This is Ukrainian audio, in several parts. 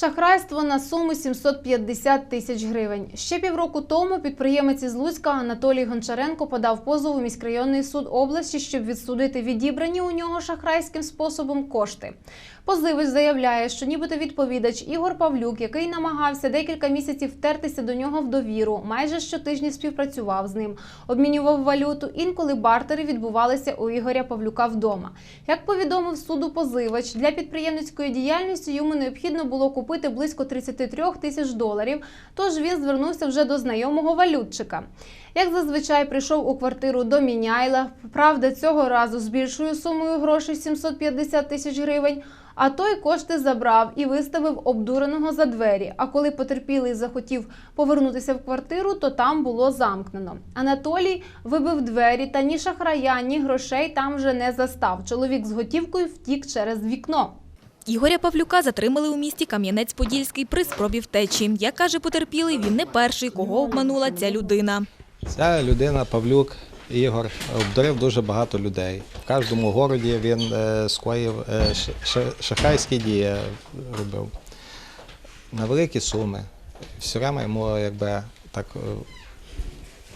Шахрайство на суму 750 тисяч гривень. Ще півроку тому підприємець із Луцька Анатолій Гончаренко подав позов у міськрайонний суд області, щоб відсудити відібрані у нього шахрайським способом кошти. Позивач заявляє, що нібито відповідач Ігор Павлюк, який намагався декілька місяців втертися до нього в довіру, майже щотижні співпрацював з ним, обмінював валюту. Інколи бартери відбувалися у Ігоря Павлюка вдома. Як повідомив суду позивач, для підприємницької діяльності йому необхідно було купити близько 33 тисяч доларів. Тож він звернувся вже до знайомого валютчика. Як зазвичай прийшов у квартиру до Міняйла, правда, цього разу з більшою сумою грошей 750 тисяч гривень. А той кошти забрав і виставив обдуреного за двері. А коли потерпілий захотів повернутися в квартиру, то там було замкнено. Анатолій вибив двері та ні шахрая, ні грошей там вже не застав. Чоловік з готівкою втік через вікно. Ігоря Павлюка затримали у місті Кам'янець-Подільський при спробі втечі. Як каже потерпілий, він не перший, кого обманула ця людина. Ця людина, Павлюк Ігор, обдурив дуже багато людей. В кожному городі він е, скоїв е, ш- ш- дії робив на великі суми. Все время йому якби так е,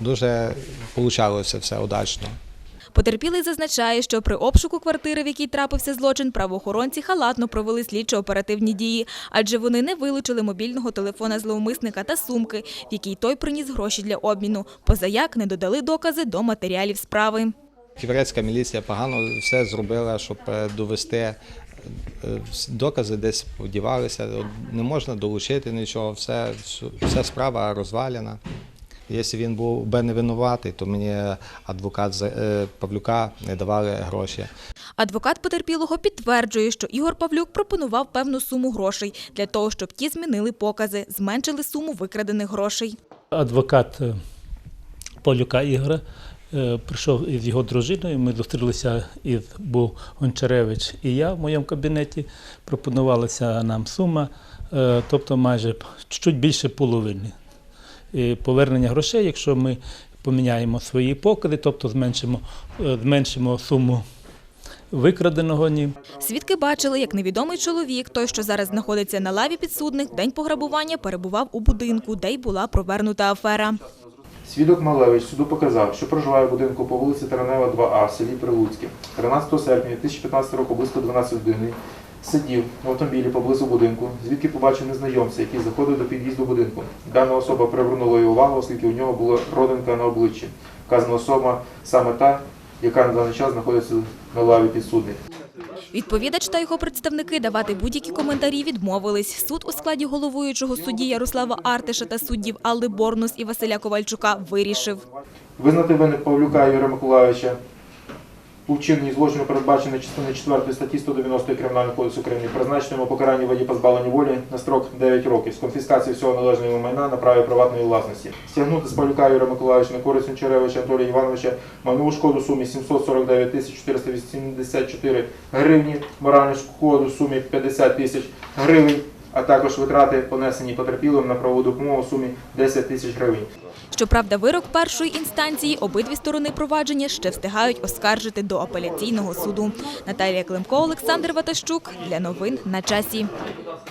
дуже получалося все удачно. Потерпілий зазначає, що при обшуку квартири, в якій трапився злочин, правоохоронці халатно провели слідчо-оперативні дії, адже вони не вилучили мобільного телефона зловмисника та сумки, в якій той приніс гроші для обміну. Позаяк не додали докази до матеріалів справи. Ківерецька міліція погано все зробила, щоб е, довести е, докази десь подівалися. Не можна долучити нічого, вся справа розвалена. Якщо він був би не винуватий, то мені адвокат з- е, Павлюка не давали гроші. Адвокат потерпілого підтверджує, що Ігор Павлюк пропонував певну суму грошей для того, щоб ті змінили покази, зменшили суму викрадених грошей. адвокат е, Полюка Ігора е, прийшов із його дружиною. Ми зустрілися із був Гончаревич і я в моєму кабінеті. Пропонувалася нам сума, тобто майже чуть більше половини. І повернення грошей, якщо ми поміняємо свої покази, тобто зменшимо, е, зменшимо суму викраденого ним. Свідки бачили, як невідомий чоловік, той, що зараз знаходиться на лаві підсудних, день пограбування перебував у будинку, де й була провернута афера. Свідок Малевич суду показав, що проживає в будинку по вулиці Таранева, 2А в селі Прилуцьке. 13 серпня 2015 року близько 12 години сидів в автомобілі поблизу будинку, звідки побачив незнайомця, який заходив до під'їзду будинку. Дана особа привернула його увагу, оскільки у нього була родинка на обличчі. Вказана особа саме та, яка на даний час знаходиться на лаві підсудних. Відповідач та його представники давати будь-які коментарі відмовились. Суд у складі головуючого судді Ярослава Артиша та суддів Алли Борнус і Василя Ковальчука вирішив. Визнати вини Павлюка Юрія Миколайовича у вчиненні злочину передбачено частиною 4 статті 190 Кримінального кодексу України, призначено йому покарання воді позбавлення волі на строк 9 років з конфіскації всього належного майна на праві приватної власності. Стягнути з Павлюка Юрія Миколайовича на користь Гончаревича Анатолія Івановича майнову шкоду сумі 749 тисяч 484 гривні, моральну шкоду в сумі 50 тисяч гривень, а також витрати понесені потерпілим на правову допомогу у сумі 10 тисяч гривень. Щоправда, вирок першої інстанції обидві сторони провадження ще встигають оскаржити до апеляційного суду. Наталія Климко, Олександр Ватащук для новин на часі.